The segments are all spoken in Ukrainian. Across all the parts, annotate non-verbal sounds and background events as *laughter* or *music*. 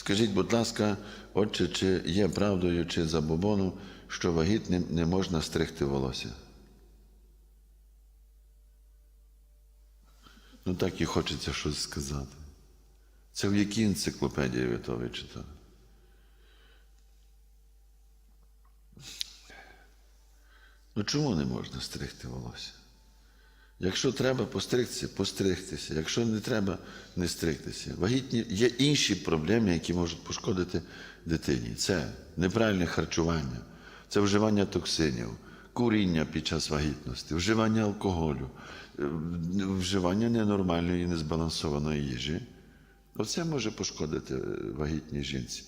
Скажіть, будь ласка, отче, чи є правдою чи забобоном, що вагітним не можна стригти волосся? Ну так і хочеться щось сказати. Це в якій енциклопедії ви то вичитали? Ну чому не можна стригти волосся? Якщо треба постригтися, постригтися. Якщо не треба, не стригтися. Вагітні є інші проблеми, які можуть пошкодити дитині. Це неправильне харчування, це вживання токсинів, куріння під час вагітності, вживання алкоголю, е, вживання ненормальної, незбалансованої їжі. Оце може пошкодити е, вагітній жінці.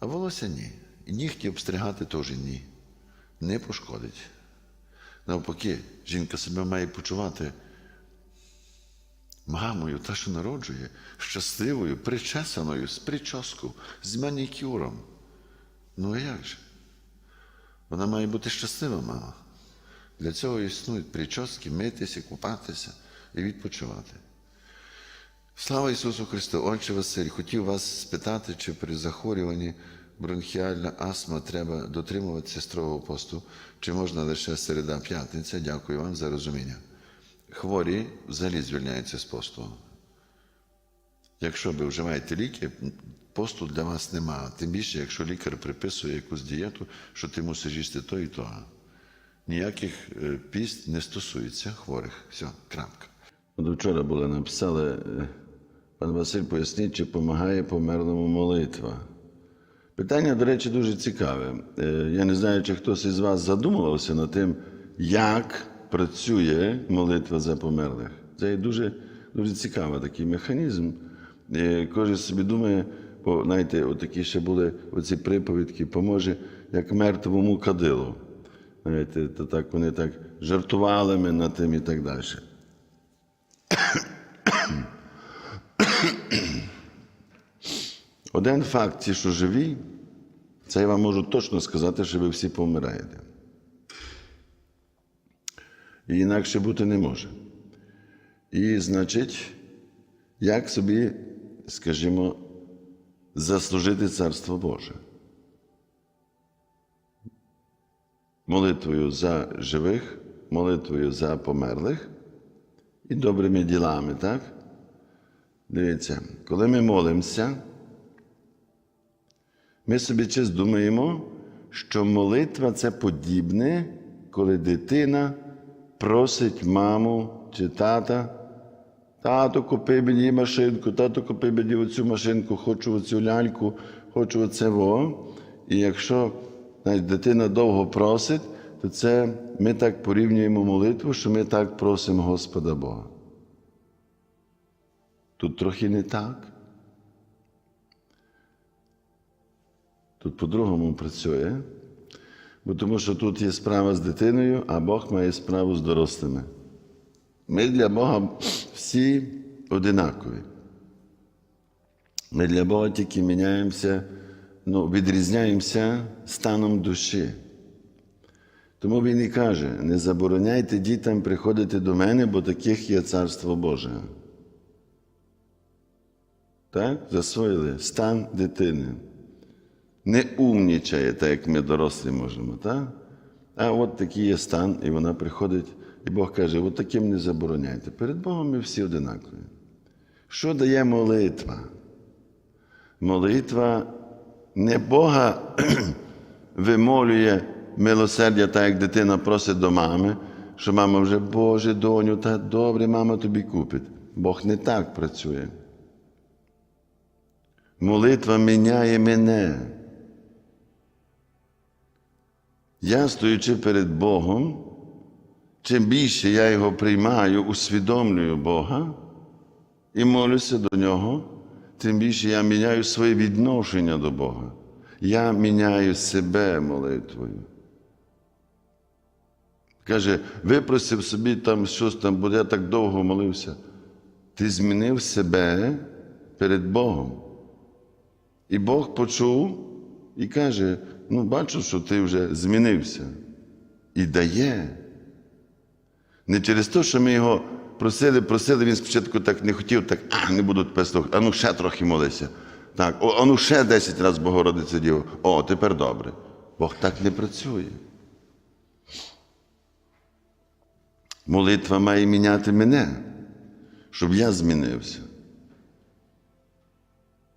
А волосся ні. І нігті обстригати теж ні. Не пошкодить. Навпаки, жінка себе має почувати мамою, та, що народжує, щасливою, причесаною, з прическою, з манікюром. Ну а як же? Вона має бути щаслива мама. Для цього існують прически, митися, купатися і відпочивати. Слава Ісусу Христу! Отче Василь, хотів вас спитати, чи при захворюванні бронхіальна астма треба дотримуватися строгого посту, чи можна лише середа п'ятниця. Дякую вам за розуміння. Хворі взагалі звільняються з посту. Якщо ви вживаєте ліки, посту для вас немає. Тим більше, якщо лікар приписує якусь дієту, що ти мусиш їсти то і то. Ніяких е, піст не стосується хворих. Все, крапка. От вчора були написали, е, пан Василь поясніть, чи допомагає померлому молитва. Питання, до речі, дуже цікаве. Е, Я не знаю, чи хтось із вас задумувався над тим, як працює молитва за померлих. Це дуже, дуже цікавий такий механізм. Е, Кожен собі думає, бо знаєте, отакі ще були оці приповідки, поможе як мертвому кадилу. Знаєте, то так вони так жартували ми над тим і так далі. Один факт, ті, що живі, це я вам можу точно сказати, що ви всі помираєте. І інакше бути не може. І, значить, як собі, скажімо, заслужити Царство Боже? Молитвою за живих, молитвою за померлих і добрими ділами, так? Дивіться, коли ми молимося, ми собі чись думаємо, що молитва це подібне, коли дитина просить маму чи тата, тато, купи мені машинку, тато, купи мені оцю машинку, хочу оцю ляльку, хочу оце во. І якщо навіть дитина довго просить, то це ми так порівнюємо молитву, що ми так просимо Господа Бога. Тут трохи не так. Тут по-другому працює, бо тому що тут є справа з дитиною, а Бог має справу з дорослими. Ми для Бога всі одинакові. Ми для Бога тільки міняємося, ну, відрізняємося станом душі. Тому він і каже: не забороняйте дітям приходити до мене, бо таких є Царство Боже. Так? Засвоїли стан дитини не умнічає, так як ми дорослі можемо. Так? А от такий є стан, і вона приходить, і Бог каже: от таким не забороняйте. Перед Богом ми всі одинакові. Що дає молитва? Молитва не Бога *clears throat* вимолює милосердя, так як дитина просить до мами, що мама вже, Боже, доню, та добре, мама тобі купить. Бог не так працює. Молитва міняє мене. Я, стоючи перед Богом, чим більше я його приймаю, усвідомлюю Бога і молюся до Нього, тим більше я міняю своє відношення до Бога. Я міняю себе молитвою. Каже, випросив собі там щось там, бо я так довго молився. Ти змінив себе перед Богом. І Бог почув і каже: ну, бачу, що ти вже змінився. І дає. Не через те, що ми його просили, просили, він спочатку так не хотів, так, а не буду тепер слухати, а ну ще трохи молися. Так, о, а ну ще 10 разів Богородиця Діво. О, тепер добре. Бог так не працює. Молитва має міняти мене, щоб я змінився.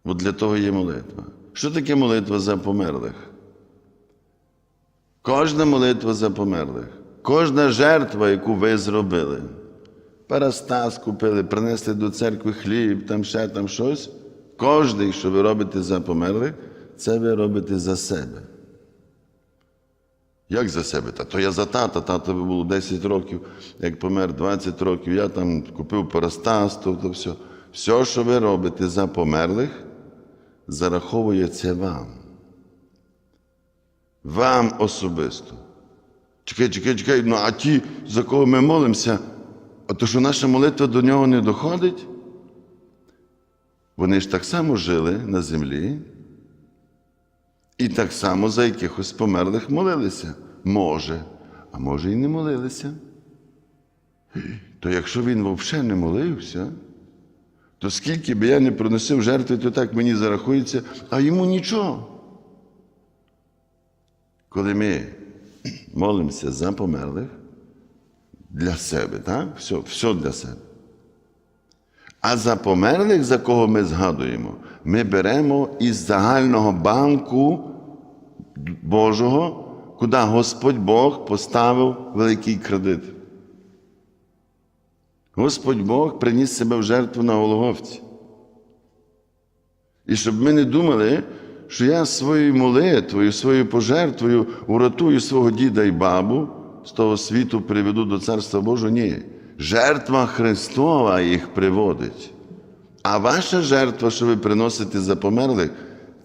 От для того є молитва. Що таке молитва за померлих? Кожна молитва за померлих, кожна жертва, яку ви зробили. Парастас купили, принесли до церкви хліб, там ще там щось. Кожний, що ви робите за померлих, це ви робите за себе. Як за себе? Та то я за тата, тата було 10 років, як помер 20 років, я там купив парастас, то, то все. Все, що ви робите за померлих, зараховується вам. Вам особисто. Чекай, чекай, чекай, ну а ті, за кого ми молимося, а то, що наша молитва до нього не доходить, вони ж так само жили на землі і так само за якихось померлих молилися. Може, а може і не молилися. То якщо він взагалі не молився, то скільки би я не приносив жертви, то так мені зарахується, а йому нічого. Коли ми молимося за померлих для себе, так? Все, все для себе. А за померлих, за кого ми згадуємо, ми беремо із загального банку Божого, куди Господь Бог поставив великий кредит. Господь Бог приніс себе в жертву на Голгофті. І щоб ми не думали, що я своєю молитвою, своєю пожертвою уратую свого діда і бабу, з того світу приведу до Царства Божого. Ні. Жертва Христова їх приводить. А ваша жертва, що ви приносите за померлих,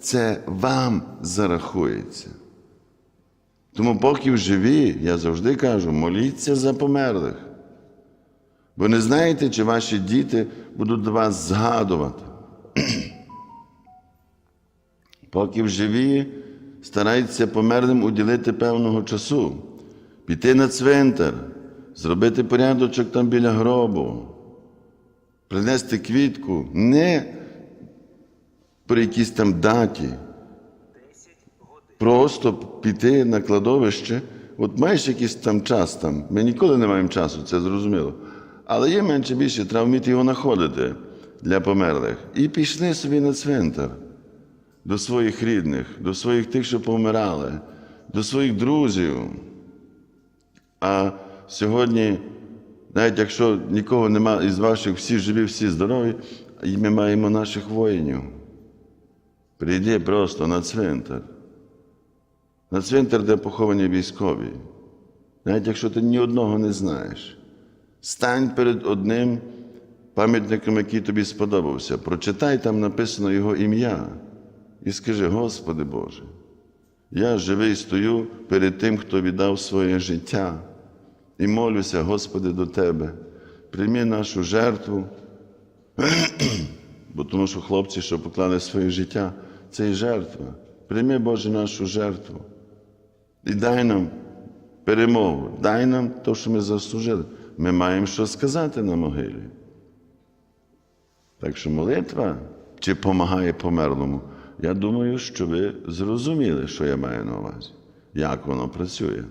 це вам зарахується. Тому, поки живі, я завжди кажу, моліться за померлих. Бо не знаєте, чи ваші діти будуть до вас згадувати. Поки в живі, старайтеся померлим уділити певного часу, піти на цвинтар, зробити порядочок там біля гробу, принести квітку не при якійсь там даті. Просто піти на кладовище. От маєш якийсь там час там. Ми ніколи не маємо часу, це зрозуміло. Але є менше більше, треба вміти його знаходити для померлих. І пішли собі на цвинтар до своїх рідних, до своїх тих, що помирали, до своїх друзів. А сьогодні, навіть якщо нікого немає із ваших, всі живі, всі здорові, і ми маємо наших воїнів. Прийди просто на цвинтар. На цвинтар, де поховані військові. Навіть якщо ти ні одного не знаєш, стань перед одним пам'ятником, який тобі сподобався. Прочитай там написано його ім'я. І скажи, Господи Боже, я живий стою перед тим, хто віддав своє життя, і молюся, Господи, до Тебе. Прийми нашу жертву, *clears throat* бо тому що хлопці, що поклали своє життя, це і жертва. Прийми, Боже, нашу жертву. І дай нам перемогу, дай нам те, що ми заслужили. Ми маємо що сказати на могилі. Так що молитва чи допомагає померлому, я думаю, що ви зрозуміли, що я маю на увазі, як воно працює.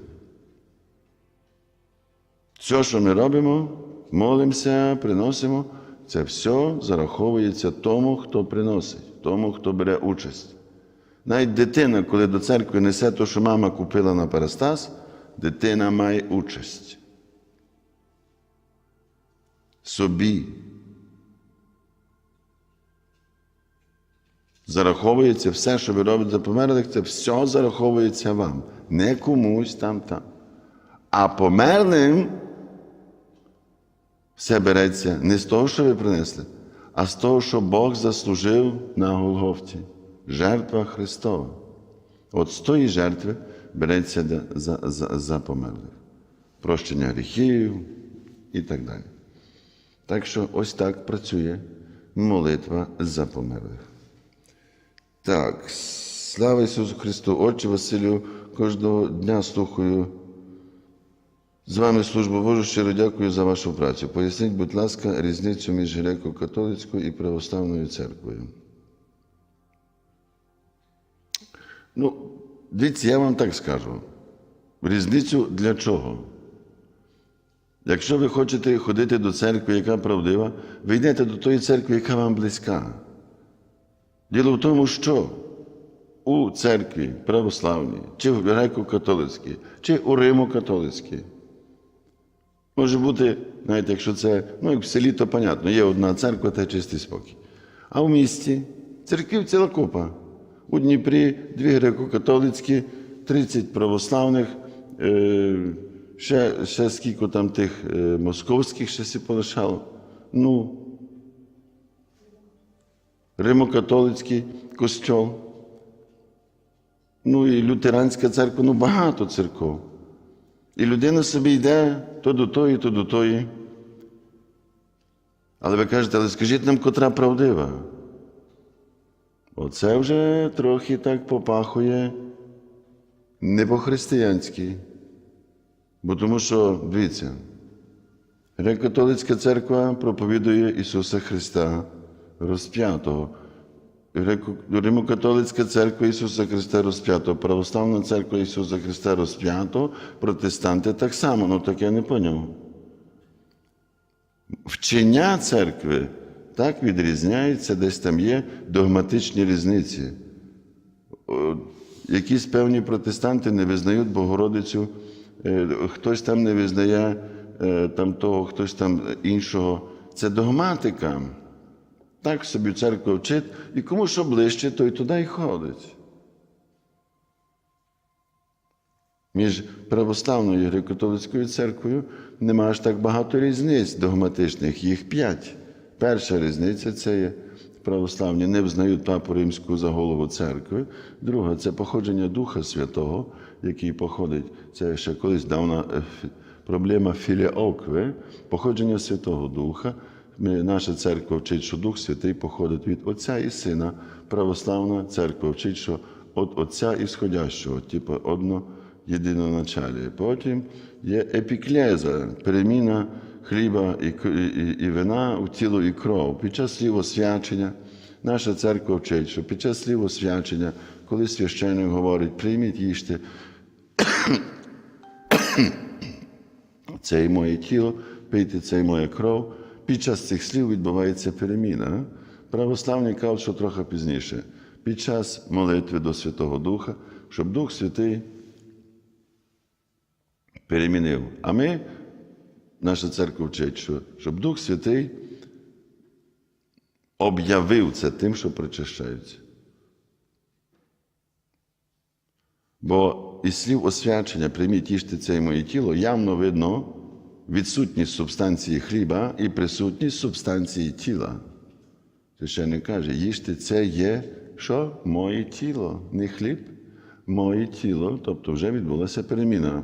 Все, що ми робимо, молимося, приносимо, це все зараховується тому, хто приносить, тому, хто бере участь. Навіть дитина, коли до церкви несе те, що мама купила на Парастас, дитина має участь. Собі. Зараховується все, що ви робите за померлих, це все зараховується вам. Не комусь там там. А померлим все береться не з того, що ви принесли, а з того, що Бог заслужив на Голгофті. Жертва Христова. От з тої жертви береться за, за, за померлих. Прощення гріхів і так далі. Так що ось так працює молитва за померлих. Так, слава Ісусу Христу, Отче Василю, кожного дня слухаю. З вами служба Божу, щиро дякую за вашу працю. Поясніть, будь ласка, різницю між греко-католицькою і православною церквою. Ну, дивіться, я вам так скажу. Різницю для чого? Якщо ви хочете ходити до церкви, яка правдива, ви йдете до тої церкви, яка вам близька. Діло в тому, що у церкві православній, чи в греко-католицькій, чи у Римо-католицькій. Може бути, навіть якщо це, ну як в селі, то понятно, є одна церква та чистий спокій. А в місті церквів ціла купа. У Дніпрі дві греко-католицькі, 30 православних, е, ще, ще скільки там тих е, московських ще сі полишало. Ну, Римо-католицький костьол. Ну і лютеранська церква, ну багато церков. І людина собі йде то до тої, то до тої. Але ви кажете, але скажіть нам, котра правдива. Оце вже трохи так попахує не по-християнськи. Бо тому що, дивіться, Греко-католицька церква проповідує Ісуса Христа розп'ятого. Римо-католицька церква Ісуса Христа розп'ятого, Православна церква Ісуса Христа розп'ятого, протестанти так само, ну так я не поняв. Вчення церкви так відрізняється, десь там є догматичні різниці. Якісь певні протестанти не визнають Богородицю, е, хтось там не визнає е, там того, хтось там іншого. Це догматика. Так собі церква вчить, і кому що ближче, той туди й ходить. Між православною і греко-католицькою церквою нема аж так багато різниць догматичних, їх п'ять. Перша різниця це є православні не визнають папу римську за голову церкви. Друга це походження Духа Святого, який походить, це ще колись давна е, проблема філіокви, походження Святого Духа. Наша церква вчить, що Дух Святий походить від Отця і Сина. Православна церква вчить, що від Отця ісходящого, типу одно єдиноначалі. Потім є епіклеза, переміна хліба і, і, і, вина у тіло і кров. Під час слів освячення наша церква вчить, що під час слів освячення, коли священник говорить, прийміть їжте, *coughs* це і моє тіло, пийте це і моя кров. Під час цих слів відбувається переміна. Православні кажуть, що трохи пізніше. Під час молитви до Святого Духа, щоб Дух Святий перемінив. А ми, наша церква вчить, що, щоб Дух Святий об'явив це тим, що причащаються. Бо із слів освячення прийміть їжте це і моє тіло, явно видно відсутність субстанції хліба і присутність субстанції тіла. Священник каже, їжте це є що? Моє тіло, не хліб, моє тіло, тобто вже відбулася переміна.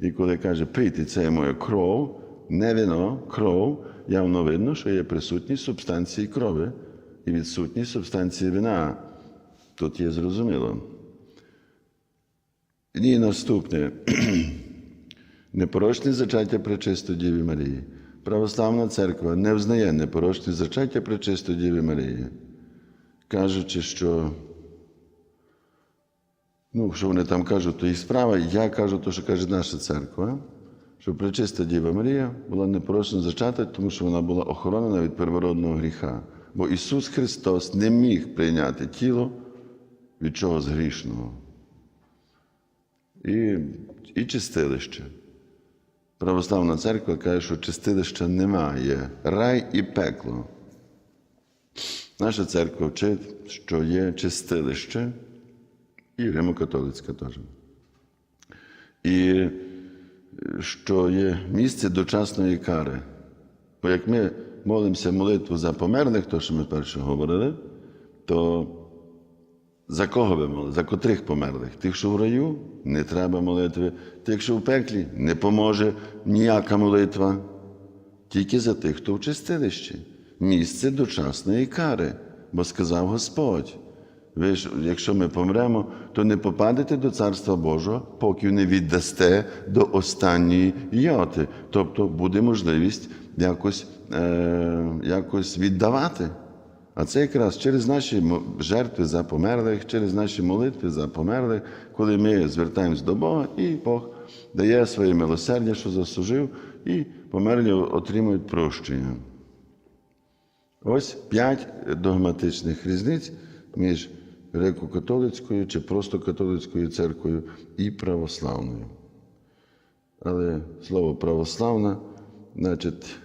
І коли каже, пийте це є моя кров, не вино, кров, явно видно, що є присутність субстанції крови і відсутність субстанції вина. Тут є зрозуміло. І наступне. *clears throat* Непорочне зачаття Пречистої Діви Марії. Православна церква не взнає непорочне зачаття Пречистої Діви Марії, кажучи, що, ну, що вони там кажуть, то їх справа. Я кажу, то, що каже наша церква, що Пречиста Діва Марія була непорочно зачата, тому що вона була охоронена від первородного гріха. Бо Ісус Христос не міг прийняти тіло від чогось грішного і, і чистилище. Православна церква каже, що чистилища немає, рай і пекло. Наша церква вчить, що є чистилище, і Римо-католицька теж. І е, що є місце дочасної кари. Бо як ми молимося молитву за померлих, то що ми перше говорили, то за кого ви молили? За котрих померлих? Тих, що в раю, не треба молитви. Тих, що в пеклі, не поможе ніяка молитва. Тільки за тих, хто в чистилищі. Місце дочасної кари. Бо сказав Господь. Ви ж, якщо ми помремо, то не попадете до Царства Божого, поки не віддасте до останньої йоти. Тобто буде можливість якось, е, якось віддавати. А це якраз через наші жертви за померлих, через наші молитви за померлих, коли ми звертаємось до Бога, і Бог дає своє милосердя, що заслужив, і померлі отримують прощення. Ось п'ять догматичних різниць між греко-католицькою чи просто католицькою церквою і православною. Але слово православна, значить,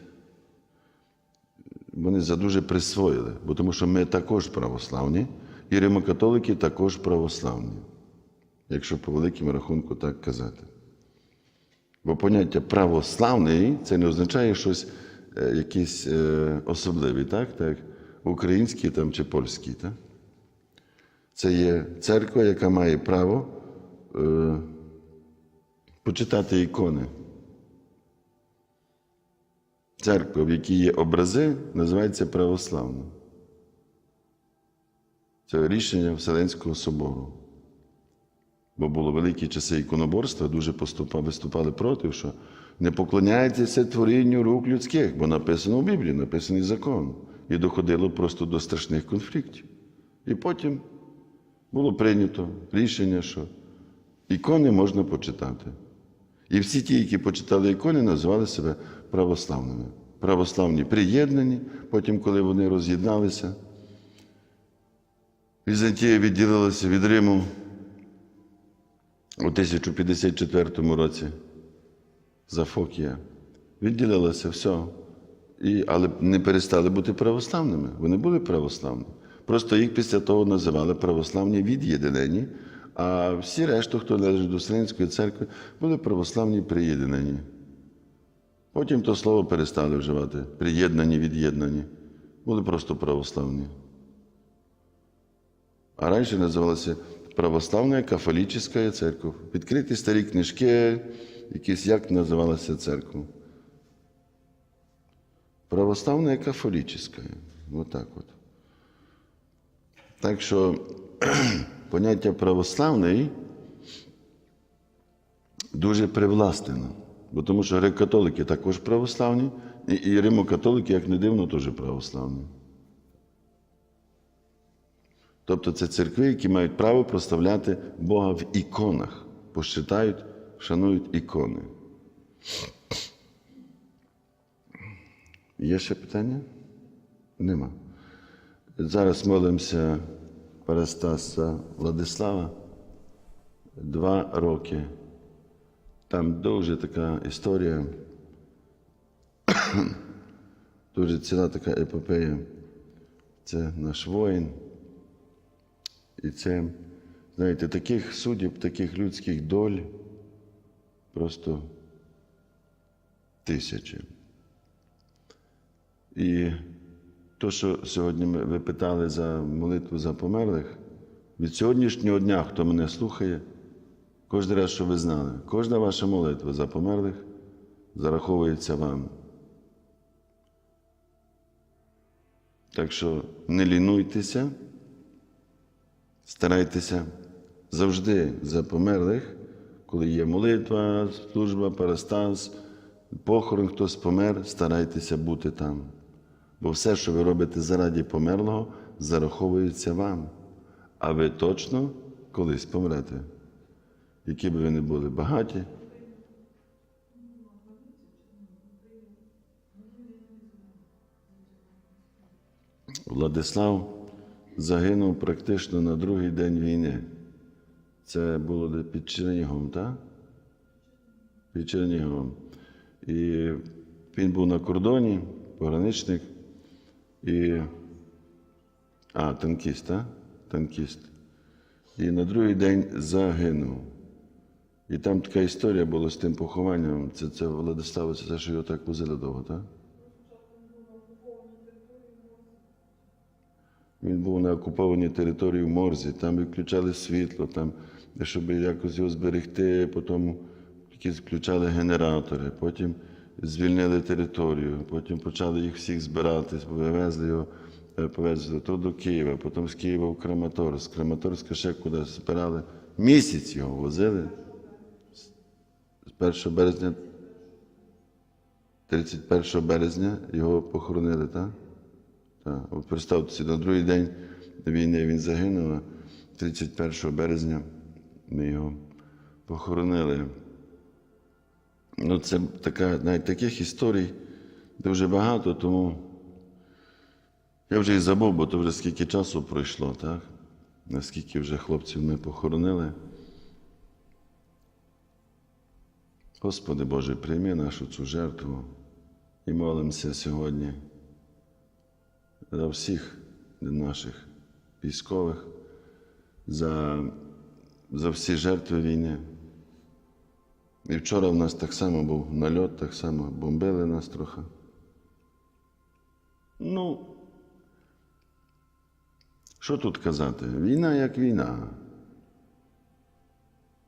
вони задуже присвоїли, бо тому що ми також православні, і римокатолики також православні, якщо по великому рахунку так казати. Бо поняття православний це не означає щось е, якесь е, особливе, так? так? Український там чи польський. Так? Це є церква, яка має право е, почитати ікони. Церква, в якій є образи, називається православна. Це рішення Вселенського собору. Бо було великі часи іконоборства, дуже поступа- виступали проти, що не поклоняйтеся творінню рук людських, бо написано в Біблії, написаний закон. І доходило просто до страшних конфліктів. І потім було прийнято рішення, що ікони можна почитати. І всі ті, які почитали ікони, називали себе православними. Православні приєднані, потім, коли вони роз'єдналися, Візантія відділилася від Риму у 1054 році. Зафокія. Відділилася все. І, але не перестали бути православними. Вони були православні. Просто їх після того називали православні від'єднені, а всі решту, хто належить до Вселенської церкви, були православні приєднані. Потім то слово перестали вживати. Приєднані, від'єднані. Були просто православні. А раніше називалася Православна кафолічна церква. Відкриті старі книжки, якісь як називалася церква. Православна кафолічна. Отак от. Так що *clears throat* поняття православний дуже привластнено. Бо тому що греко-католики також православні, і, і римокатолики, як не дивно, теж православні. Тобто це церкви, які мають право проставляти Бога в іконах, посчитають, шанують ікони. Є ще питання? Нема. Зараз молимося Парастаса Владислава. Два роки. Там дуже така історія, *coughs* дуже ціла така епопея. Це наш воїн. І це, знаєте, таких суддів, таких людських доль просто тисячі. І то, що сьогодні ви питали за молитву за померлих, від сьогоднішнього дня, хто мене слухає, кожен раз, що ви знали, кожна ваша молитва за померлих зараховується вам. Так що не лінуйтеся, старайтеся завжди за померлих, коли є молитва, служба, парастас, похорон, хтось помер, старайтеся бути там. Бо все, що ви робите заради померлого, зараховується вам. А ви точно колись помрете. Які б ви не були багаті. Владислав загинув практично на другий день війни. Це було під Чернігом, так? Під Черніговом. І він був на кордоні, пограничник. І... А, танкіст, так? Танкіст. І на другий день загинув. І там така історія була з тим похованням. Це, це Владислава, це те, що його так возили довго, так? Він був на окупованій території в Морзі, там виключали світло, там, щоб якось його зберегти, потім якісь включали генератори, потім звільнили територію, потім почали їх всіх збирати, вивезли його, е, повезли то до Києва, потім з Києва в Краматорськ, Краматорська ще кудись збирали. Місяць його возили. З 1 березня, 31 березня його похоронили, так? Так. От представте на другий день війни він загинув, а 31 березня ми його похоронили. Ну, це така, навіть таких історій дуже багато, тому я вже і забув, бо то вже скільки часу пройшло, так? Наскільки вже хлопців ми похоронили. Господи Боже, прийми нашу цю жертву і молимося сьогодні за всіх наших військових, за, за всі жертви війни. І вчора в нас так само був нальот, так само бомбили нас трохи. Ну, що тут казати? Війна як війна.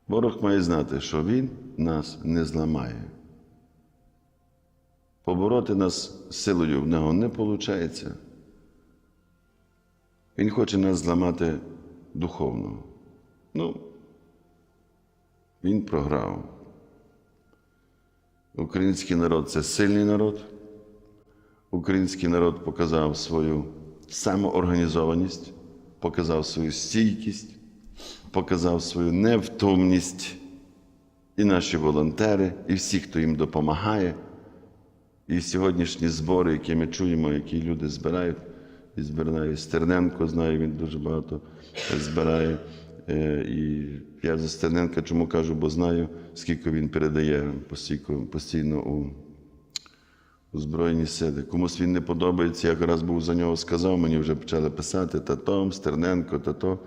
Ворог має знати, що він нас не зламає. Побороти нас силою в нього не виходить. Він хоче нас зламати духовно. Ну, він програв. Український народ це сильний народ. Український народ показав свою самоорганізованість, показав свою стійкість, показав свою невтомність. І наші волонтери, і всі, хто їм допомагає. І сьогоднішні збори, які ми чуємо, які люди збирають, і збирає Стерненко, знаю, він дуже багато збирає. Е, І я за Стерненка чому кажу, бо знаю, скільки він передає постійно, у, у Збройні сили. Комусь він не подобається, я якраз був за нього сказав, мені вже почали писати Татом, Стерненко, тато.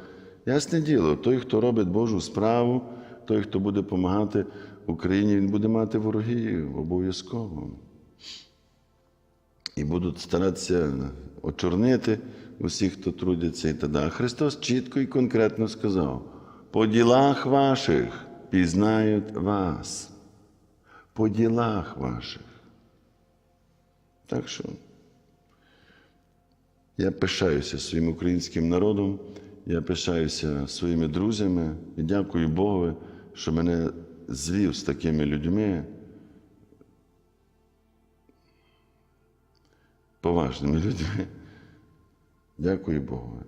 Ясне діло, той, хто робить Божу справу, той, хто буде допомагати Україні, він буде мати ворогів обов'язково і будуть старатися очорнити усіх, хто трудяться і т.д. А Христос чітко і конкретно сказав: по ділах ваших пізнають вас. По ділах ваших. Так що я пишаюся своїм українським народом, я пишаюся своїми друзями і дякую Богу, що мене звів з такими людьми. поважними людьми. Дякую Богу.